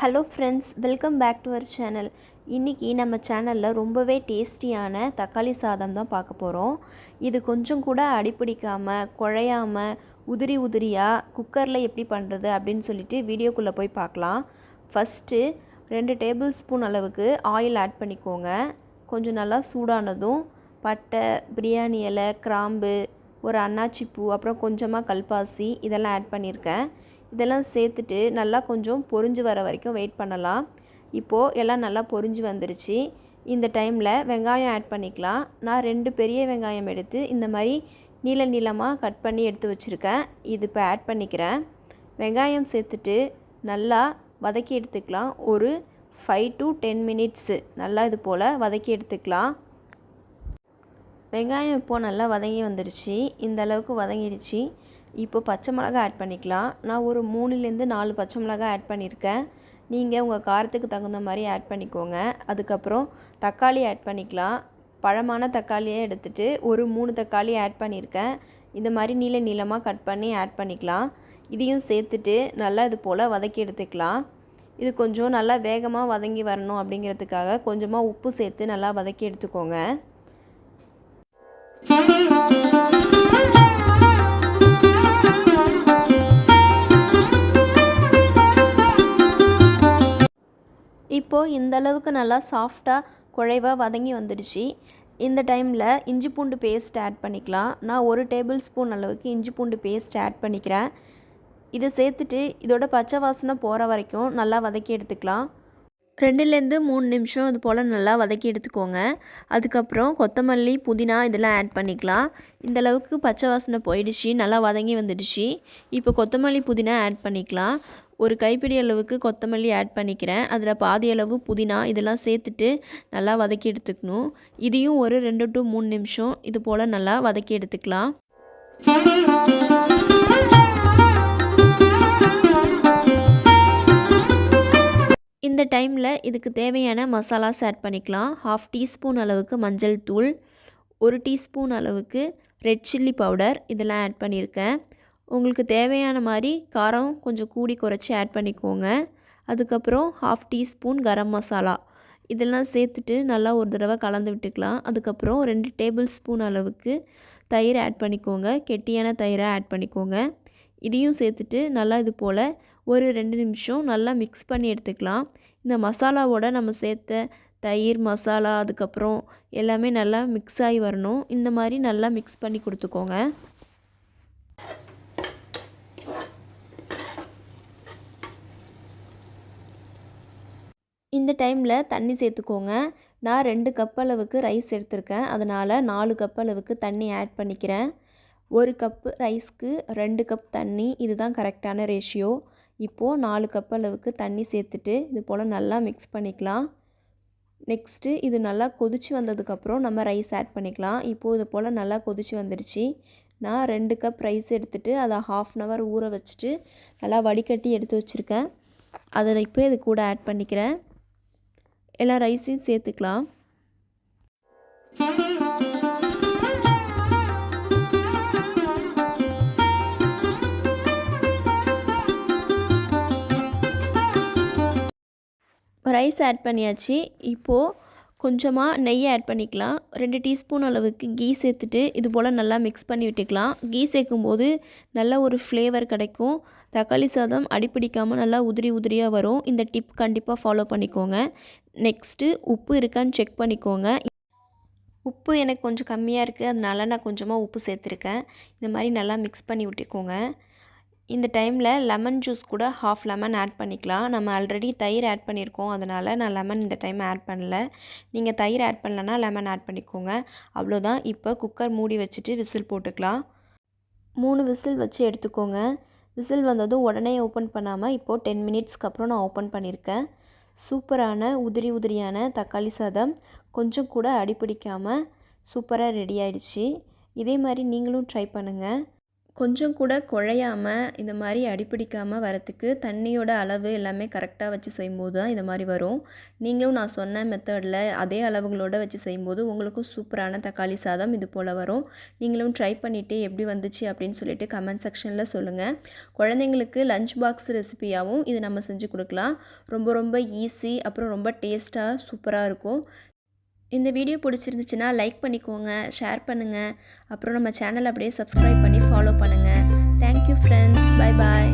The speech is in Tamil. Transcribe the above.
Hello friends welcome back to our channel இன்றைக்கி நம்ம சேனலில் ரொம்பவே டேஸ்டியான தக்காளி சாதம் தான் பார்க்க போகிறோம் இது கொஞ்சம் கூட அடிப்பிடிக்காமல் குழையாமல் உதிரி உதிரியாக குக்கரில் எப்படி பண்ணுறது அப்படின்னு சொல்லிட்டு வீடியோக்குள்ளே போய் பார்க்கலாம். ஃபஸ்ட்டு ரெண்டு டேபிள் ஸ்பூன் அளவுக்கு ஆயில் ஆட் பண்ணிக்கோங்க. கொஞ்சம் நல்லா சூடானதும் பட்டை பிரியாணி இலை கிராம்பு ஒரு அன்னாச்சிப்பூ அப்புறம் கொஞ்சமாக கல்பாசி இதெல்லாம் ஆட் பண்ணியிருக்கேன். இதெல்லாம் சேர்த்துட்டு நல்லா கொஞ்சம் பொரிஞ்சு வர வரைக்கும் வெயிட் பண்ணலாம். இப்போது எல்லாம் நல்லா பொரிஞ்சு வந்துருச்சு. இந்த டைமில் வெங்காயம் ஆட் பண்ணிக்கலாம். நான் ரெண்டு பெரிய வெங்காயம் எடுத்து இந்த மாதிரி நீள நீளமாக கட் பண்ணி எடுத்து வச்சுருக்கேன். இது இப்போ ஆட் பண்ணிக்கிறேன். வெங்காயம் சேர்த்துட்டு நல்லா வதக்கி எடுத்துக்கலாம். ஒரு ஃபைவ் டு டென் மினிட்ஸு நல்லா இது போல் வதக்கி எடுத்துக்கலாம். வெங்காயம் இப்போது நல்லா வதங்கி வந்துடுச்சு இந்த அளவுக்கு வதங்கிடுச்சு இப்போ பச்சை மிளகா ஆட் பண்ணிக்கலாம். நான் ஒரு மூணுலேருந்து நாலு பச்சை மிளகா ஆட் பண்ணியிருக்கேன். நீங்கள் உங்கள் காரத்துக்கு தகுந்த மாதிரி ஆட் பண்ணிக்கோங்க. அதுக்கப்புறம் தக்காளி ஆட் பண்ணிக்கலாம். பழமான தக்காளியை எடுத்துகிட்டு ஒரு மூணு தக்காளி ஆட் பண்ணியிருக்கேன். இந்த மாதிரி நீள நீளமாக கட் பண்ணி ஆட் பண்ணிக்கலாம். இதையும் சேர்த்துட்டு நல்லா இது போல் வதக்கி எடுத்துக்கலாம். இது கொஞ்சம் நல்லா வேகமாக வதங்கி வரணும் அப்படிங்கிறதுக்காக கொஞ்சமாக உப்பு சேர்த்து நல்லா வதக்கி எடுத்துக்கோங்க. இப்போது இந்த அளவுக்கு நல்லா சாஃப்டாக குழைவாக வதங்கி வந்துடுச்சு. இந்த டைமில் இஞ்சி பூண்டு பேஸ்ட் ஆட் பண்ணிக்கலாம். நான் ஒரு டேபிள் ஸ்பூன் அளவுக்கு இஞ்சி பூண்டு பேஸ்ட் ஆட் பண்ணிக்கிறேன். இதை சேர்த்துட்டு இதோட பச்சை வாசனை போகிற வரைக்கும் நல்லா வதக்கி எடுத்துக்கலாம். ரெண்டுலேருந்து மூணு நிமிஷம் இது போல் நல்லா வதக்கி எடுத்துக்கோங்க. அதுக்கப்புறம் கொத்தமல்லி புதினா இதெல்லாம் ஆட் பண்ணிக்கலாம். இந்த அளவுக்கு பச்சை வாசனை போயிடுச்சு நல்லா வதங்கி வந்துடுச்சு. இப்போ கொத்தமல்லி புதினா ஆட் பண்ணிக்கலாம். ஒரு கைப்பிடி அளவுக்கு கொத்தமல்லி ஆட் பண்ணிக்கிறேன். அதில் பாதி அளவு புதினா இதெல்லாம் சேர்த்துட்டு நல்லா வதக்கி எடுத்துக்கணும். இதையும் ஒரு ரெண்டு டு மூணு நிமிஷம் இது போல் நல்லா வதக்கி எடுத்துக்கலாம். இந்த டைமில் இதுக்கு தேவையான மசாலாஸ் ஆட் பண்ணிக்கலாம். ஹாஃப் டீஸ்பூன் அளவுக்கு மஞ்சள் தூள் ஒரு டீஸ்பூன் அளவுக்கு ரெட் சில்லி பவுடர் இதெல்லாம் ஆட் பண்ணியிருக்கேன். உங்களுக்கு தேவையான மாதிரி காரம் கொஞ்சம் கூடி குறைச்சி ஆட் பண்ணிக்கோங்க. அதுக்கப்புறம் ஹாஃப் டீஸ்பூன் கரம் மசாலா இதெல்லாம் சேர்த்துட்டு நல்லா ஒரு தடவை கலந்து விட்டுக்கலாம். அதுக்கப்புறம் ரெண்டு டேபிள் ஸ்பூன் அளவுக்கு தயிர் ஆட் பண்ணிக்கோங்க. கெட்டியான தயிரை ஆட் பண்ணிக்கோங்க. இதையும் சேர்த்துட்டு நல்லா இது போல் ஒரு ரெண்டு நிமிஷம் நல்லா மிக்ஸ் பண்ணி எடுத்துக்கலாம். இந்த மசாலாவோட நம்ம சேர்த்த தயிர் மசாலா அதுக்கப்புறம் எல்லாமே நல்லா மிக்ஸ் ஆகி வரணும். இந்த மாதிரி நல்லா மிக்ஸ் பண்ணி கொடுத்துக்கோங்க. இந்த டைமில் தண்ணி சேர்த்துக்கோங்க. நான் ரெண்டு கப் அளவுக்கு ரைஸ் எடுத்திருக்கேன். அதனால் நாலு கப் அளவுக்கு தண்ணி ஆட் பண்ணிக்கிறேன். ஒரு கப்பு ரைஸ்க்கு ரெண்டு கப் தண்ணி. இதுதான் கரெக்டான ரேஷியோ இப்போது நாலு கப் அளவுக்கு தண்ணி சேர்த்துட்டு இது போல் நல்லா மிக்ஸ் பண்ணிக்கலாம். நெக்ஸ்ட்டு இது நல்லா கொதித்து வந்ததுக்கப்புறம் நம்ம ரைஸ் ஆட் பண்ணிக்கலாம். இப்போது இது போல் நல்லா கொதித்து வந்துடுச்சு நான் ரெண்டு கப் ரைஸ் எடுத்துகிட்டு அதை ஹாஃப் அன் ஹவர் ஊற வச்சுட்டு நல்லா வடிகட்டி எடுத்து வச்சுருக்கேன். அதில் இப்போ இது கூட ஆட் பண்ணிக்கிறேன். எல்லா ரைஸையும் சேர்த்துக்கலாம். ரைஸ் ஆட் பண்ணியாச்சு. இப்போது கொஞ்சமாக நெய்யை ஆட் பண்ணிக்கலாம். ரெண்டு டீஸ்பூன் அளவுக்கு கீ சேர்த்துட்டு இது போல் நல்லா மிக்ஸ் பண்ணி விட்டுக்கலாம். கீ சேர்க்கும்போது நல்ல ஒரு ஃப்ளேவர் கிடைக்கும். தக்காளி சாதம் அடிப்பிடிக்காமல் நல்லா உதிரி உதிரியாக வரும். இந்த டிப் கண்டிப்பாக ஃபாலோ பண்ணிக்கோங்க. நெக்ஸ்ட்டு உப்பு இருக்கான்னு செக் பண்ணிக்கோங்க. உப்பு எனக்கு கொஞ்சம் கம்மியாக இருக்குது அதனால நான் கொஞ்சமாக உப்பு சேர்த்துருக்கேன். இந்த மாதிரி நல்லா மிக்ஸ் பண்ணி விட்டுக்கோங்க. இந்த டைமில் லெமன் ஜூஸ் கூட ஹாஃப் லெமன் ஆட் பண்ணிக்கலாம். நம்ம ஆல்ரெடி தயிர் ஆட் பண்ணியிருக்கோம். அதனால் நான் லெமன் இந்த டைம் ஆட் பண்ணல. நீங்கள் தயிர் ஆட் பண்ணலன்னா லெமன் ஆட் பண்ணிக்கோங்க. அவ்வளோதான் இப்போ குக்கர் மூடி வச்சுட்டு விசில் போட்டுக்கலாம். மூணு விசில் வச்சு எடுத்துக்கோங்க. விசில் வந்ததும் உடனே ஓப்பன் பண்ணாமல் இப்போது டென் மினிட்ஸ்க்கு அப்புறம் நான் ஓப்பன் பண்ணியிருக்கேன். சூப்பரான உதிரி உதிரியான தக்காளி சாதம். கொஞ்சம் கூட அடிப்பிடிக்காமல் சூப்பராக ரெடி ஆயிடுச்சு. இதே மாதிரி நீங்களும் ட்ரை பண்ணுங்கள் கொஞ்சம் கூட குழையாமல் இந்த மாதிரி அடிப்பிடிக்காமல் வரத்துக்கு தண்ணியோட அளவு எல்லாமே கரெக்டாக வச்சு செய்யும்போது தான் இந்த மாதிரி வரும். நீங்களும் நான் சொன்ன மெத்தடில் அதே அளவுகளோடு வச்சு செய்யும்போது உங்களுக்கும் சூப்பரான தக்காளி சாதம் இது போல் வரும். நீங்களும் ட்ரை பண்ணிவிட்டு எப்படி வந்துச்சு அப்படின்னு சொல்லிட்டு கமெண்ட் செக்ஷனில் சொல்லுங்கள் குழந்தைங்களுக்கு லஞ்ச் பாக்ஸ் ரெசிபியாகவும் இது நம்ம செஞ்சு கொடுக்கலாம். ரொம்ப ரொம்ப ஈஸி அப்புறம் ரொம்ப டேஸ்ட்டாக சூப்பராக இருக்கும். இந்த வீடியோ பிடிச்சிருந்துச்சுன்னா லைக் பண்ணிக்கோங்க ஷேர் பண்ணுங்கள் அப்புறம் நம்ம சேனல் அப்படியே சப்ஸ்கிரைப் பண்ணி ஃபாலோ பண்ணுங்கள் தேங்க்யூ ஃப்ரெண்ட்ஸ் பை பாய்